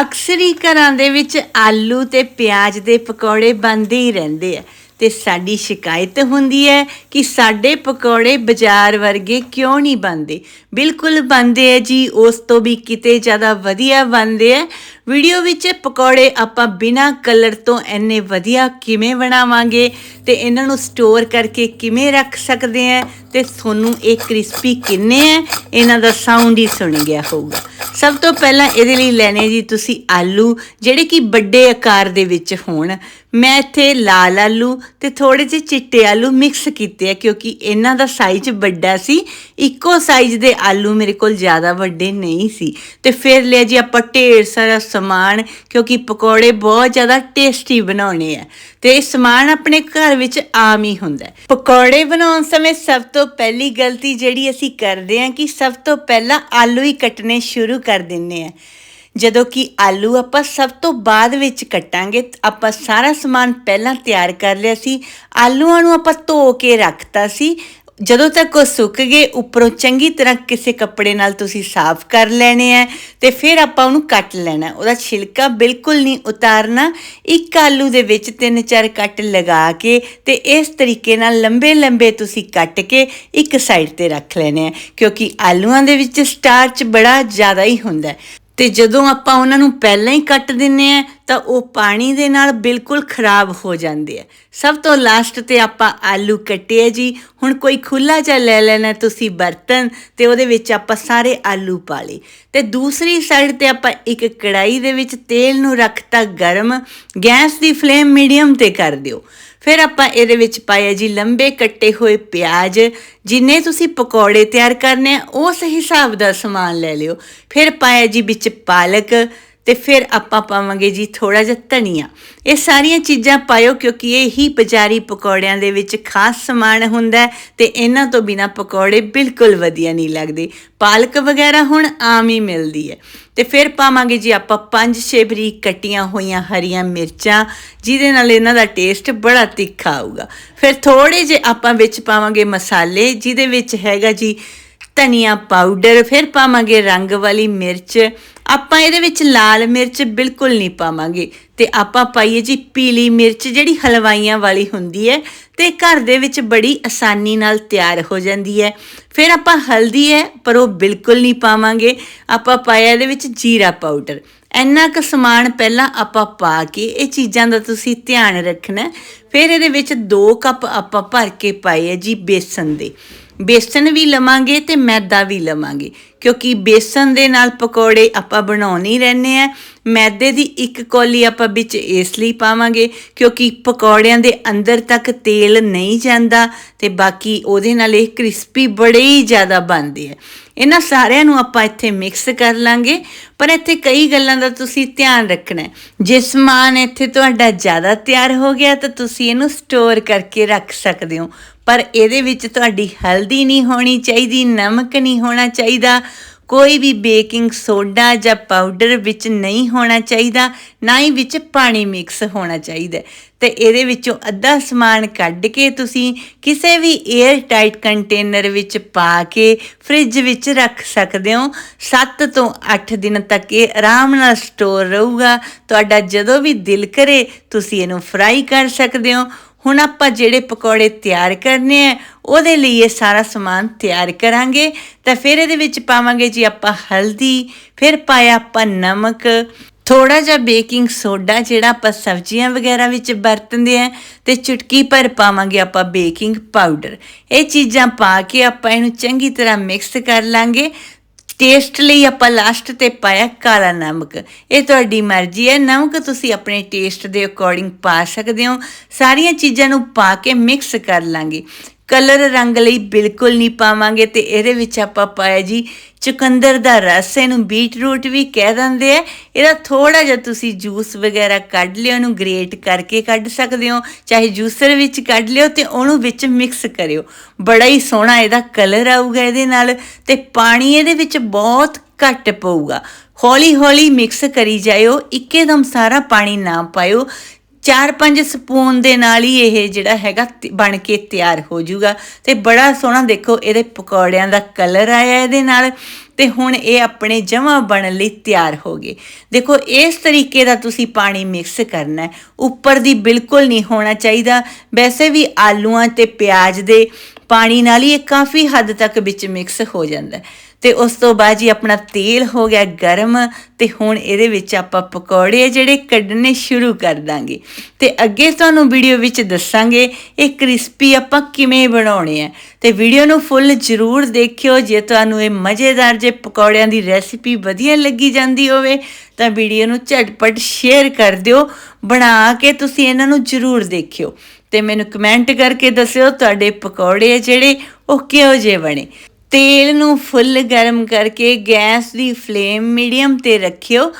ਅਕਸਰ ਹੀ ਘਰਾਂ ਦੇ ਵਿੱਚ ਆਲੂ ਤੇ ਪਿਆਜ਼ ਦੇ ਪਕੌੜੇ ਬਣਦੇ ਹੀ ਰਹਿੰਦੇ ਆ। ਤੇ ਸਾਡੀ ਸ਼ਿਕਾਇਤ ਹੁੰਦੀ ਹੈ ਕਿ ਸਾਡੇ ਪਕੌੜੇ ਬਾਜ਼ਾਰ ਵਰਗੇ ਕਿਉਂ ਨਹੀਂ ਬਣਦੇ? ਬਿਲਕੁਲ ਬਣਦੇ ਆ ਜੀ, ਉਸ ਤੋਂ ਵੀ ਕਿਤੇ ਜ਼ਿਆਦਾ ਵਧੀਆ ਬਣਦੇ ਆ। ਵੀਡੀਓ ਵਿੱਚ ਪਕੌੜੇ ਆਪਾਂ ਬਿਨਾ ਕਲਰ ਤੋਂ ਇੰਨੇ ਵਧੀਆ ਕਿਵੇਂ ਬਣਾਵਾਂਗੇ ਤੇ ਇਹਨਾਂ ਨੂੰ ਸਟੋਰ ਕਰਕੇ ਕਿਵੇਂ ਰੱਖ ਸਕਦੇ ਆ ਤੇ ਤੁਹਾਨੂੰ ਇਹ ਕ੍ਰਿਸਪੀ ਕਿੰਨੇ ਆ, ਇਹਨਾਂ ਦਾ ਸਾਊਂਡ ਹੀ ਸੁਣ ਗਿਆ ਹੋਊਗਾ। ਸਭ ਤੋਂ ਪਹਿਲਾਂ ਇਹਦੇ ਲਈ ਲੈਣੇ ਜੀ ਤੁਸੀਂ ਆਲੂ, ਜਿਹੜੇ ਕਿ ਵੱਡੇ ਆਕਾਰ ਦੇ ਵਿੱਚ ਹੋਣ। ਮੈਂ ਇੱਥੇ ਲਾਲ ਆਲੂ ਤੇ ਥੋੜੇ ਜਿਹੇ ਚਿੱਟੇ ਆਲੂ ਮਿਕਸ ਕੀਤੇ ਆ, ਕਿਉਂਕਿ ਇਹਨਾਂ ਦਾ ਸਾਈਜ਼ ਵੱਡਾ ਸੀ। ਇੱਕੋ ਸਾਈਜ਼ ਦੇ ਆਲੂ ਮੇਰੇ ਕੋਲ ਜ਼ਿਆਦਾ ਵੱਡੇ ਨਹੀਂ ਸੀ। ਤੇ ਫਿਰ ਲਿਆ ਜੀ ਆਪਾਂ ਢੇਰ ਸਾਰਾ ਸਮਾਨ, ਕਿਉਂਕਿ ਪਕੌੜੇ ਬਹੁਤ ਜ਼ਿਆਦਾ ਟੇਸਟੀ ਬਣਾਉਣੇ ਆ ਤੇ ਇਹ ਸਮਾਨ ਆਪਣੇ ਘਰ ਵਿੱਚ ਆਮ ਹੀ ਹੁੰਦਾ ਹੈ। ਪਕੌੜੇ ਬਣਾਉਣ ਸਮੇਂ ਸਭ ਤੋਂ ਪਹਿਲੀ ਗਲਤੀ ਜਿਹੜੀ ਅਸੀਂ ਕਰਦੇ ਹਾਂ ਕਿ ਸਭ ਤੋਂ ਪਹਿਲਾਂ ਆਲੂ ਹੀ ਕੱਟਣੇ ਸ਼ੁਰੂ ਕਰ ਦਿੰਨੇ ਆ ਜਦੋਂ ਕਿ ਆਲੂ ਆਪਾਂ ਸਭ ਤੋਂ ਬਾਅਦ ਵਿੱਚ ਕੱਟਾਂਗੇ, ਆਪਾਂ ਸਾਰਾ ਸਮਾਨ ਪਹਿਲਾਂ ਤਿਆਰ ਕਰ ਲਿਆ ਸੀ, ਆਲੂਆਂ ਨੂੰ ਆਪਾਂ ਧੋ ਕੇ ਰੱਖਤਾ ਸੀ ਜਦੋਂ ਤੱਕ ਉਹ ਸੁੱਕ ਗਏ, ਉੱਪਰੋਂ ਚੰਗੀ ਤਰ੍ਹਾਂ ਕਿਸੇ ਕੱਪੜੇ ਨਾਲ ਤੁਸੀਂ ਸਾਫ਼ ਕਰ ਲੈਣੇ ਆ ਤੇ ਫਿਰ ਆਪਾਂ ਉਹਨੂੰ ਕੱਟ ਲੈਣਾ ਉਹਦਾ ਛਿਲਕਾ ਬਿਲਕੁਲ ਨਹੀਂ ਉਤਾਰਨਾ। ਇੱਕ ਆਲੂ ਦੇ ਵਿੱਚ ਤਿੰਨ ਚਾਰ ਕੱਟ ਲਗਾ ਕੇ ਤੇ ਇਸ ਤਰੀਕੇ ਨਾਲ ਲੰਬੇ ਲੰਬੇ ਤੁਸੀਂ ਕੱਟ ਕੇ ਇੱਕ ਸਾਈਡ ਤੇ ਰੱਖ ਲੈਣੇ ਆ, ਕਿਉਂਕਿ ਆਲੂਆਂ ਦੇ ਵਿੱਚ ਸਟਾਰਚ ਬੜਾ ਜ਼ਿਆਦਾ ਹੀ ਹੁੰਦਾ ਹੈ। ਤੇ ਜਦੋਂ ਆਪਾਂ ਉਹਨਾਂ ਨੂੰ ਪਹਿਲਾਂ ਹੀ ਕੱਟ ਦਿੰਨੇ ਆ ਤਾਂ ਉਹ ਪਾਣੀ ਦੇ ਨਾਲ ਬਿਲਕੁਲ ਖਰਾਬ ਹੋ ਜਾਂਦੇ ਆ। ਸਭ ਤੋਂ ਲਾਸਟ ਤੇ ਆਪਾਂ ਆਲੂ ਕੱਟੇ ਜੀ। ਹੁਣ ਕੋਈ ਖੁੱਲਾ ਜਿਹਾ ਲੈ ਲੈਣਾ, ਤੁਸੀਂ ਬਰਤਨ ਤੇ ਉਹਦੇ ਵਿੱਚ ਆਪਾਂ ਸਾਰੇ ਆਲੂ ਪਾ ਲਏ। ਤੇ ਦੂਸਰੀ ਸਾਈਡ ਤੇ ਆਪਾਂ ਇੱਕ ਕੜਾਈ ਦੇ ਵਿੱਚ ਤੇਲ ਨੂੰ ਰੱਖਤਾ ਗਰਮ, ਗੈਸ ਦੀ ਫਲੇਮ ਮੀਡੀਅਮ ਤੇ ਕਰ ਦਿਓ। ਫਿਰ ਆਪਾਂ ਇਹਦੇ ਵਿੱਚ ਪਾਇਆ ਜੀ ਲੰਬੇ ਕੱਟੇ ਹੋਏ ਪਿਆਜ਼, ਜਿੰਨੇ ਤੁਸੀਂ ਪਕੌੜੇ ਤਿਆਰ ਕਰਨੇ ਆ, ਉਸ ਹਿਸਾਬ ਦਾ ਸਮਾਨ ਲੈ ਲਿਓ। ਫਿਰ ਪਾਇਆ ਜੀ ਵਿੱਚ ਪਾਲਕ ਤੇ ਫਿਰ ਆਪਾਂ ਪਾਵਾਂਗੇ ਜੀ ਥੋੜਾ ਜਿਹਾ ਧਨੀਆ। ਇਹ ਸਾਰੀਆਂ ਚੀਜ਼ਾਂ ਪਾਇਓ ਕਿਉਂਕਿ ਇਹ ਹੀ ਬਜ਼ਾਰੀ ਪਕੌੜਿਆਂ ਦੇ ਵਿੱਚ ਖਾਸ ਸਮਾਨ ਹੁੰਦਾ ਹੈ ਤੇ ਇਹਨਾਂ ਤੋਂ ਬਿਨਾ ਪਕੌੜੇ ਬਿਲਕੁਲ ਵਧੀਆ ਨਹੀਂ ਲੱਗਦੇ। ਪਾਲਕ ਵਗੈਰਾ ਹੁਣ ਆਮ ਹੀ ਮਿਲਦੀ ਹੈ। ਤੇ ਫਿਰ ਪਾਵਾਂਗੇ ਜੀ ਆਪਾਂ ਪੰਜ ਛੇ ਬਰੀਕ ਕੱਟੀਆਂ ਹੋਈਆਂ ਹਰੀਆਂ ਮਿਰਚਾਂ, ਜਿਹਦੇ ਨਾਲ ਇਹਨਾਂ ਦਾ ਟੇਸਟ ਬੜਾ ਤਿੱਖਾ ਆਊਗਾ। ਫਿਰ ਥੋੜੇ ਜਿਹੇ ਆਪਾਂ ਵਿੱਚ ਪਾਵਾਂਗੇ ਮਸਾਲੇ, ਜਿਹਦੇ ਵਿੱਚ ਹੈਗਾ ਜੀ ਧਨੀਆ ਪਾਊਡਰ, ਫਿਰ ਪਾਵਾਂਗੇ ਰੰਗ ਵਾਲੀ ਮਿਰਚ ਆਪਾਂ ਇਹਦੇ ਵਿੱਚ ਲਾਲ ਮਿਰਚ ਬਿਲਕੁਲ ਨਹੀਂ ਪਾਵਾਂਗੇ। ਤੇ ਆਪਾਂ ਪਾਈਏ ਜੀ ਪੀਲੀ ਮਿਰਚ, ਜਿਹੜੀ ਹਲਵਾਈਆਂ ਵਾਲੀ ਹੁੰਦੀ ਹੈ, ਤੇ ਘਰ ਦੇ ਵਿੱਚ ਬੜੀ ਆਸਾਨੀ ਨਾਲ ਤਿਆਰ ਹੋ ਜਾਂਦੀ ਹੈ। ਫਿਰ ਆਪਾਂ ਹਲਦੀ ਹੈ, ਪਰ ਉਹ ਬਿਲਕੁਲ ਨਹੀਂ ਪਾਵਾਂਗੇ। ਆਪਾਂ ਪਾਇਆ ਇਹਦੇ ਵਿੱਚ ਜੀਰਾ ਪਾਊਡਰ। ਇੰਨਾ ਕੁ ਸਮਾਨ ਪਹਿਲਾਂ ਆਪਾਂ ਪਾ ਕੇ ਇਹ ਚੀਜ਼ਾਂ ਦਾ ਤੁਸੀਂ ਧਿਆਨ ਰੱਖਣਾ। ਫਿਰ ਇਹਦੇ ਵਿੱਚ 2 ਕੱਪ ਆਪਾਂ ਭਰ ਕੇ ਪਾਏ ਹੈ ਜੀ ਬੇਸਨ ਦੇ। ਬੇਸਨ ਵੀ ਲਵਾਂਗੇ ਤੇ ਮੈਦਾ ਵੀ ਲਵਾਂਗੇ। ਕਿਉਂਕਿ ਬੇਸਨ ਦੇ ਨਾਲ ਪਕੌੜੇ ਆਪਾਂ ਬਣਾਉਣੇ ਹੀ ਰਹਿੰਦੇ ਆ। ਮੈਦੇ ਦੀ ਇੱਕ ਕੌਲੀ ਆਪਾਂ ਵਿੱਚ ਇਸ ਲਈ ਪਾਵਾਂਗੇ ਕਿਉਂਕਿ ਪਕੌੜਿਆਂ ਦੇ ਅੰਦਰ ਤੱਕ ਤੇਲ ਨਹੀਂ ਜਾਂਦਾ ਤੇ ਬਾਕੀ ਉਹਦੇ ਨਾਲ ਇਹ ਕ੍ਰਿਸਪੀ ਬੜੇ ਹੀ ਜ਼ਿਆਦਾ ਬਣਦੇ ਆ। ਇਹਨਾਂ ਸਾਰਿਆਂ ਨੂੰ ਆਪਾਂ ਇੱਥੇ ਮਿਕਸ ਕਰ ਲਾਂਗੇ। ਪਰ ਇੱਥੇ ਕਈ ਗੱਲਾਂ ਦਾ ਤੁਸੀਂ ਧਿਆਨ ਰੱਖਣਾ ਹੈ। ਜੇ ਸਮਾਨ ਇੱਥੇ ਤੁਹਾਡਾ ਜ਼ਿਆਦਾ ਤਿਆਰ ਹੋ ਗਿਆ ਤਾਂ ਤੁਸੀਂ ਇਹਨੂੰ ਸਟੋਰ ਕਰਕੇ ਰੱਖ ਸਕਦੇ ਹੋ। ਪਰ ਇਹਦੇ ਵਿੱਚ ਤੁਹਾਡੀ ਹਲਦੀ ਨਹੀਂ ਹੋਣੀ ਚਾਹੀਦੀ, ਨਮਕ ਨਹੀਂ ਹੋਣਾ ਚਾਹੀਦਾ। ਕੋਈ ਵੀ ਬੇਕਿੰਗ ਸੋਡਾ ਜਾਂ ਪਾਊਡਰ ਵਿੱਚ ਨਹੀਂ ਹੋਣਾ ਚਾਹੀਦਾ, ਨਾ ਹੀ ਵਿੱਚ ਪਾਣੀ ਮਿਕਸ ਹੋਣਾ ਚਾਹੀਦਾ। ਤੇ ਇਹਦੇ ਵਿੱਚੋਂ ਅੱਧਾ ਸਮਾਨ ਕੱਢ ਕੇ ਤੁਸੀਂ ਕਿਸੇ ਵੀ 에ਅਰ ਟਾਈਟ ਕੰਟੇਨਰ ਵਿੱਚ ਪਾ ਕੇ ਫ੍ਰਿਜ ਵਿੱਚ ਰੱਖ ਸਕਦੇ ਹੋ। 7 ਤੋਂ 8 ਦਿਨ ਤੱਕ ਇਹ ਆਰਾਮ ਨਾਲ ਸਟੋਰ ਰਹੂਗਾ। ਤੁਹਾਡਾ ਜਦੋਂ ਵੀ ਦਿਲ ਕਰੇ, ਤੁਸੀਂ ਇਹਨੂੰ ਫਰਾਈ ਕਰ ਸਕਦੇ ਹੋ। ਹੁਣ ਆਪਾਂ ਜਿਹੜੇ ਪਕੌੜੇ ਤਿਆਰ ਕਰਨੇ ਆ, ਉਹਦੇ ਲਈ ਇਹ ਸਾਰਾ ਸਮਾਨ ਤਿਆਰ ਕਰਾਂਗੇ। ਤਾਂ ਫਿਰ ਇਹਦੇ ਵਿੱਚ ਪਾਵਾਂਗੇ ਜੀ ਆਪਾਂ ਹਲਦੀ, ਫਿਰ ਪਾਇਆ ਆਪਾਂ ਨਮਕ ਥੋੜਾ ਜਿਹਾ ਬੇਕਿੰਗ ਸੋਡਾ ਜਿਹੜਾ ਆਪਾਂ ਸਬਜ਼ੀਆਂ ਵਗੈਰਾ ਵਿੱਚ ਵਰਤਦੇ ਆ, ਤੇ ਚੁਟਕੀ ਭਰ ਪਾਵਾਂਗੇ ਆਪਾਂ ਬੇਕਿੰਗ ਪਾਊਡਰ। ਇਹ ਚੀਜ਼ਾਂ ਪਾ ਕੇ ਆਪਾਂ ਇਹਨੂੰ ਚੰਗੀ ਤਰ੍ਹਾਂ ਮਿਕਸ ਕਰ ਲਾਂਗੇ ਟੇਸਟ ਲਈ ਆਪਾਂ ਲਾਸਟ ਤੇ ਪਾਇਆ ਕਾਲਾ ਨਮਕ। ਇਹ ਤੁਹਾਡੀ ਮਰਜ਼ੀ ਹੈ। ਨਮਕ ਤੁਸੀਂ ਆਪਣੇ ਟੇਸਟ ਦੇ ਅਕੋਰਡਿੰਗ ਪਾ ਸਕਦੇ ਹੋ। ਸਾਰੀਆਂ ਚੀਜ਼ਾਂ ਨੂੰ ਪਾ ਕੇ ਮਿਕਸ ਕਰ ਲਾਂਗੇ। ਕਲਰ ਰੰਗ ਲਈ ਬਿਲਕੁਲ ਨਹੀਂ ਪਾਵਾਂਗੇ ਤੇ ਇਹਦੇ ਵਿੱਚ ਆਪਾਂ ਪਾਇਆ ਜੀ ਚੁਕੰਦਰ ਦਾ ਰਸ ਇਹਨੂੰ ਬੀਟਰੂਟ ਵੀ ਕਹਿ ਦਿੰਦੇ ਆ। ਇਹਦਾ ਥੋੜਾ ਜਿਹਾ ਤੁਸੀਂ ਜੂਸ ਵਗੈਰਾ ਕੱਢ ਲਿਓ ਉਹਨੂੰ ਗ੍ਰੇਟ ਕਰਕੇ ਕੱਢ ਸਕਦੇ ਹੋ। ਚਾਹੇ ਜੂਸਰ ਵਿੱਚ ਕੱਢ ਲਿਓ ਤੇ ਉਹਨੂੰ ਵਿੱਚ ਮਿਕਸ ਕਰਿਓ। ਬੜਾ ਹੀ ਸੋਹਣਾ ਇਹਦਾ ਕਲਰ ਆਊਗਾ ਇਹਦੇ ਨਾਲ ਤੇ ਪਾਣੀ ਇਹਦੇ ਵਿੱਚ ਬਹੁਤ ਘੱਟ ਪਊਗਾ। ਹੌਲੀ ਹੌਲੀ ਮਿਕਸ ਕਰੀ ਜਾਇਓ, ਇੱਕੇਦਮ ਸਾਰਾ ਪਾਣੀ ਨਾ ਪਾਇਓ। 4-5 ਸਪੂਨ ਦੇ ਨਾਲ ਹੀ ਇਹ ਜਿਹੜਾ ਹੈਗਾ ਬਣ ਕੇ ਤਿਆਰ ਹੋ ਜਾਊਗਾ ਤੇ ਬੜਾ ਸੋਹਣਾ ਦੇਖੋ, ਇਹਦੇ ਪਕੌੜਿਆਂ ਦਾ ਕਲਰ ਆਇਆ ਇਹਦੇ ਨਾਲ ਤੇ ਹੁਣ ਇਹ ਆਪਣੇ ਜਮਾ ਬਣਨ ਲਈ ਤਿਆਰ ਹੋ ਗਏ। ਦੇਖੋ, ਇਸ ਤਰੀਕੇ ਦਾ ਤੁਸੀਂ ਪਾਣੀ ਮਿਕਸ ਕਰਨਾ ਹੈ। ਉੱਪਰ ਦੀ ਬਿਲਕੁਲ ਨਹੀਂ ਹੋਣਾ ਚਾਹੀਦਾ। ਵੈਸੇ ਵੀ ਆਲੂਆਂ ਤੇ ਪਿਆਜ਼ ਦੇ ਪਾਣੀ ਨਾਲ ਹੀ ਇਹ ਕਾਫੀ ਹੱਦ ਤੱਕ ਵਿੱਚ ਮਿਕਸ ਹੋ ਜਾਂਦਾ ਹੈ। ਤੇ ਉਸ ਤੋਂ ਬਾਅਦ ਜੀ ਆਪਣਾ ਤੇਲ ਹੋ ਗਿਆ ਗਰਮ ਤੇ ਹੁਣ ਇਹਦੇ ਵਿੱਚ ਆਪਾਂ ਪਕੌੜੇ ਆ ਜਿਹੜੇ ਕੱਢਣੇ ਸ਼ੁਰੂ ਕਰ ਦਾਂਗੇ। ਤੇ ਅੱਗੇ ਤੁਹਾਨੂੰ ਵੀਡੀਓ ਵਿੱਚ ਦੱਸਾਂਗੇ ਇਹ ਕ੍ਰਿਸਪੀ ਆਪਾਂ ਕਿਵੇਂ ਬਣਾਉਣੇ ਆ। ਤੇ ਵੀਡੀਓ ਨੂੰ ਫੁੱਲ ਜ਼ਰੂਰ ਦੇਖਿਓ, ਜੇ ਤੁਹਾਨੂੰ ਇਹ ਮਜ਼ੇਦਾਰ ਜੇ ਪਕੌੜਿਆਂ ਦੀ ਰੈਸਿਪੀ ਵਧੀਆ ਲੱਗੀ ਜਾਂਦੀ ਹੋਵੇ, ਤਾਂ ਵੀਡੀਓ ਨੂੰ ਝਟਪਟ ਸ਼ੇਅਰ ਕਰ ਦਿਓ, ਬਣਾ ਕੇ ਤੁਸੀਂ ਇਹਨਾਂ ਨੂੰ ਜ਼ਰੂਰ ਦੇਖਿਓ। ਤੇ ਮੈਨੂੰ ਕਮੈਂਟ ਕਰਕੇ ਦੱਸਿਓ ਤੁਹਾਡੇ ਪਕੌੜੇ ਆ ਜਿਹੜੇ ਉਹ ਕਿਹੋ ਜਿਹੇ ਬਣੇ। ਤੇਲ ਨੂੰ ਫੁੱਲ ਗਰਮ ਕਰਕੇ ਗੈਸ ਦੀ ਫਲੇਮ ਮੀਡੀਅਮ ਤੇ ਰੱਖਿਓ।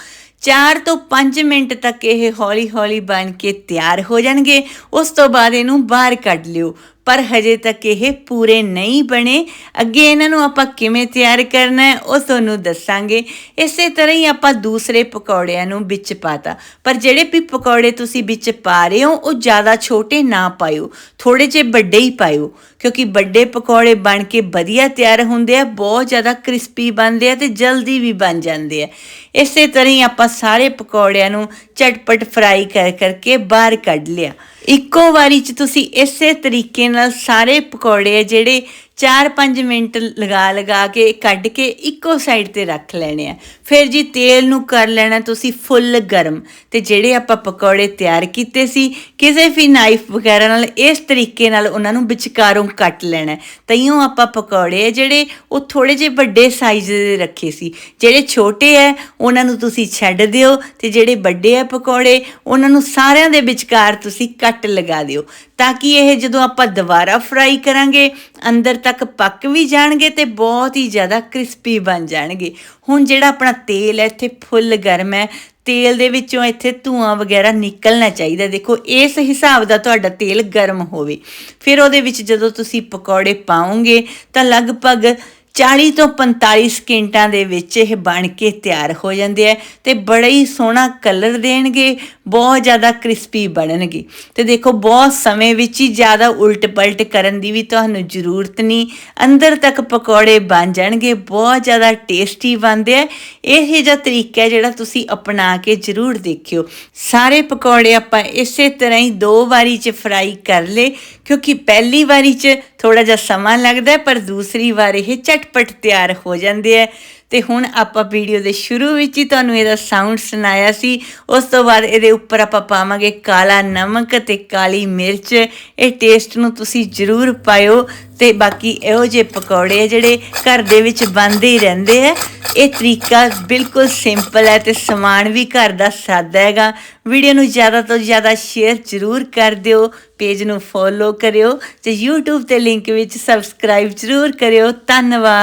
4 ਤੋਂ 5 ਮਿੰਟ ਤੱਕ ਇਹ ਹੌਲੀ-ਹੌਲੀ ਬਣ ਕੇ ਤਿਆਰ ਹੋ ਜਾਣਗੇ। ਉਸ ਤੋਂ ਬਾਅਦ ਇਹਨੂੰ ਬਾਹਰ ਕੱਢ ਲਿਓ। ਪਰ ਹਜੇ ਤੱਕ ਇਹ ਪੂਰੇ ਨਹੀਂ ਬਣੇ। ਅੱਗੇ ਇਹਨਾਂ ਨੂੰ ਆਪਾਂ ਕਿਵੇਂ ਤਿਆਰ ਕਰਨਾ ਹੈ, ਉਹ ਤੁਹਾਨੂੰ ਦੱਸਾਂਗੇ। ਇਸੇ ਤਰ੍ਹਾਂ ਹੀ ਆਪਾਂ ਦੂਸਰੇ ਪਕੌੜਿਆਂ ਨੂੰ ਵਿੱਚ ਪਾਤਾ। ਪਰ ਜਿਹੜੇ ਵੀ ਪਕੌੜੇ ਤੁਸੀਂ ਵਿੱਚ ਪਾ ਰਹੇ ਹੋ, ਉਹ ਜ਼ਿਆਦਾ ਛੋਟੇ ਨਾ ਪਾਇਓ। ਥੋੜੇ ਜਿਹੇ ਵੱਡੇ ਹੀ ਪਾਇਓ, ਕਿਉਂਕਿ ਵੱਡੇ ਪਕੌੜੇ ਬਣ ਕੇ ਵਧੀਆ ਤਿਆਰ ਹੁੰਦੇ ਆ, ਬਹੁਤ ਜ਼ਿਆਦਾ ਕ੍ਰਿਸਪੀ ਬਣਦੇ ਆ ਤੇ ਜਲਦੀ ਵੀ ਬਣ ਜਾਂਦੇ ਆ। ਇਸੇ ਤਰ੍ਹਾਂ ਹੀ ਆਪਾਂ ਸਾਰੇ ਪਕੌੜਿਆਂ ਨੂੰ ਝਟਪਟ ਫਰਾਈ ਕਰ ਕਰਕੇ ਬਾਹਰ ਕੱਢ ਲਿਆ। ਇੱਕੋ ਵਾਰੀ ਚ ਤੁਸੀਂ ਇਸੇ ਤਰੀਕੇ ਨਾਲ ਸਾਰੇ ਪਕੌੜੇ ਆ ਜਿਹੜੇ 4-5 ਮਿੰਟ ਲਗਾ ਲਗਾ ਕੇ ਕੱਢ ਕੇ ਇੱਕੋ ਸਾਈਡ ਤੇ ਰੱਖ ਲੈਣੇ ਆ। ਫਿਰ ਜੀ ਤੇਲ ਨੂੰ ਕਰ ਲੈਣਾ ਤੁਸੀਂ ਫੁੱਲ ਗਰਮ। ਤੇ ਜਿਹੜੇ ਆਪਾਂ ਪਕੌੜੇ ਤਿਆਰ ਕੀਤੇ ਸੀ, ਕਿਸੇ ਵੀ ਨਾਈਫ ਵਗੈਰਾ ਨਾਲ ਇਸ ਤਰੀਕੇ ਨਾਲ ਉਹਨਾਂ ਨੂੰ ਵਿਚਕਾਰੋਂ ਕੱਟ ਲੈਣਾ ਹੈ। ਤਈਓ ਆਪਾਂ ਪਕੌੜੇ ਆ ਜਿਹੜੇ ਉਹ ਥੋੜੇ ਜਿਹੇ ਵੱਡੇ ਸਾਈਜ਼ ਦੇ ਰੱਖੇ ਸੀ। ਜਿਹੜੇ ਛੋਟੇ ਆ, ਉਹਨਾਂ ਨੂੰ ਤੁਸੀਂ ਛੱਡ ਦਿਓ ਤੇ ਜਿਹੜੇ ਵੱਡੇ ਆ ਪਕੌੜੇ, ਉਹਨਾਂ ਨੂੰ ਸਾਰਿਆਂ ਦੇ ਵਿਚਕਾਰ ਤੁਸੀਂ ਕੱਟ ਲਗਾ ਦਿਓ। ਤਾਂ ਕਿ ਇਹ ਜਦੋਂ ਆਪਾਂ ਦੁਬਾਰਾ ਫਰਾਈ ਕਰਾਂਗੇ ਅੰਦਰ ਤੱਕ ਪੱਕ ਵੀ ਜਾਣਗੇ ਤੇ ਬਹੁਤ ਹੀ ਜ਼ਿਆਦਾ ਕ੍ਰਿਸਪੀ ਬਣ ਜਾਣਗੇ। ਹੁਣ ਜਿਹੜਾ ਆਪਣਾ ਤੇਲ ਹੈ, ਇੱਥੇ ਫੁੱਲ ਗਰਮ ਹੈ, ਤੇਲ ਦੇ ਵਿੱਚੋਂ ਇੱਥੇ ਧੂਆਂ ਵਗੈਰਾ ਨਿਕਲਣਾ ਚਾਹੀਦਾ। ਦੇਖੋ, ਇਸ ਹਿਸਾਬ ਦਾ ਤੁਹਾਡਾ ਤੇਲ ਗਰਮ ਹੋਵੇ। ਫਿਰ ਉਹਦੇ ਵਿੱਚ ਜਦੋਂ ਤੁਸੀਂ ਪਕੌੜੇ ਪਾਓਗੇ ਤਾਂ ਲਗਭਗ 40 ਤੋਂ 45 ਸਕਿੰਟਾਂ ਦੇ ਵਿੱਚ ਇਹ ਬਣ ਕੇ ਤਿਆਰ ਹੋ ਜਾਂਦੇ ਆ ਤੇ ਬੜਾ ਹੀ ਸੋਹਣਾ ਕਲਰ ਦੇਣਗੇ, ਬਹੁਤ ਜ਼ਿਆਦਾ ਕ੍ਰਿਸਪੀ ਬਣਨਗੇ। ਤੇ ਦੇਖੋ, ਬਹੁਤ ਸਮੇਂ ਵਿੱਚ ਹੀ ਜ਼ਿਆਦਾ ਉਲਟ ਪਲਟ ਕਰਨ ਦੀ ਵੀ ਤੁਹਾਨੂੰ ਜ਼ਰੂਰਤ ਨਹੀਂ। ਅੰਦਰ ਤੱਕ ਪਕੌੜੇ ਬਣ ਜਾਣਗੇ, ਬਹੁਤ ਜ਼ਿਆਦਾ ਟੇਸਟੀ ਬਣਦੇ ਆ। ਇਹ ਜਿਹਾ ਤਰੀਕਾ ਹੈ ਜਿਹੜਾ ਤੁਸੀਂ ਅਪਣਾ ਕੇ ਜ਼ਰੂਰ ਦੇਖਿਓ। ਸਾਰੇ ਪਕੌੜੇ ਆਪਾਂ ਇਸੇ ਤਰ੍ਹਾਂ ਹੀ ਦੋ ਵਾਰੀ ਚ ਫਰਾਈ ਕਰ ਲਏ, ਕਿਉਂਕਿ ਪਹਿਲੀ ਵਾਰੀ ਚ ਥੋੜਾ ਜਿਹਾ ਸਮਾਂ ਲੱਗਦਾ ਪਰ ਦੂਸਰੀ ਵਾਰ ਇਹ ਝਟਪਟ ਤਿਆਰ ਹੋ ਜਾਂਦੇ ਆ ਤੇ ਹੁਣ ਆਪਾਂ ਵੀਡੀਓ ਦੇ ਸ਼ੁਰੂ ਵਿੱਚ ਹੀ ਤੁਹਾਨੂੰ ਇਹਦਾ ਸਾਊਂਡ ਸੁਣਾਇਆ ਸੀ ਉਸ ਤੋਂ ਬਾਅਦ ਇਹਦੇ ਉੱਪਰ ਆਪਾਂ ਪਾਵਾਂਗੇ ਕਾਲਾ ਨਮਕ ਤੇ ਕਾਲੀ ਮਿਰਚ ਇਹ ਟੇਸਟ ਨੂੰ ਤੁਸੀਂ ਜ਼ਰੂਰ ਪਾਇਓ ਤੇ ਬਾਕੀ ਇਹੋ ਜਿਹੇ ਪਕੌੜੇ ਆ ਜਿਹੜੇ ਘਰ ਦੇ ਵਿੱਚ ਬਣਦੇ ਹੀ ਰਹਿੰਦੇ ਆ ਇਹ ਤਰੀਕਾ ਬਿਲਕੁਲ ਸਿੰਪਲ ਹੈ ਤੇ ਸਮਾਨ ਵੀ ਘਰ ਦਾ ਸਾਦਾ ਹੈਗਾ। ਵੀਡੀਓ ਨੂੰ ਜ਼ਿਆਦਾ ਤੋਂ ਜ਼ਿਆਦਾ ਸ਼ੇਅਰ ਜ਼ਰੂਰ ਕਰ ਦਿਓ ਪੇਜ ਨੂੰ ਫੋਲੋ ਕਰਿਓ ਤੇ YouTube ਤੇ ਲਿੰਕ ਵਿੱਚ ਸਬਸਕ੍ਰਾਈਬ ਜ਼ਰੂਰ ਕਰਿਓ। ਧੰਨਵਾਦ।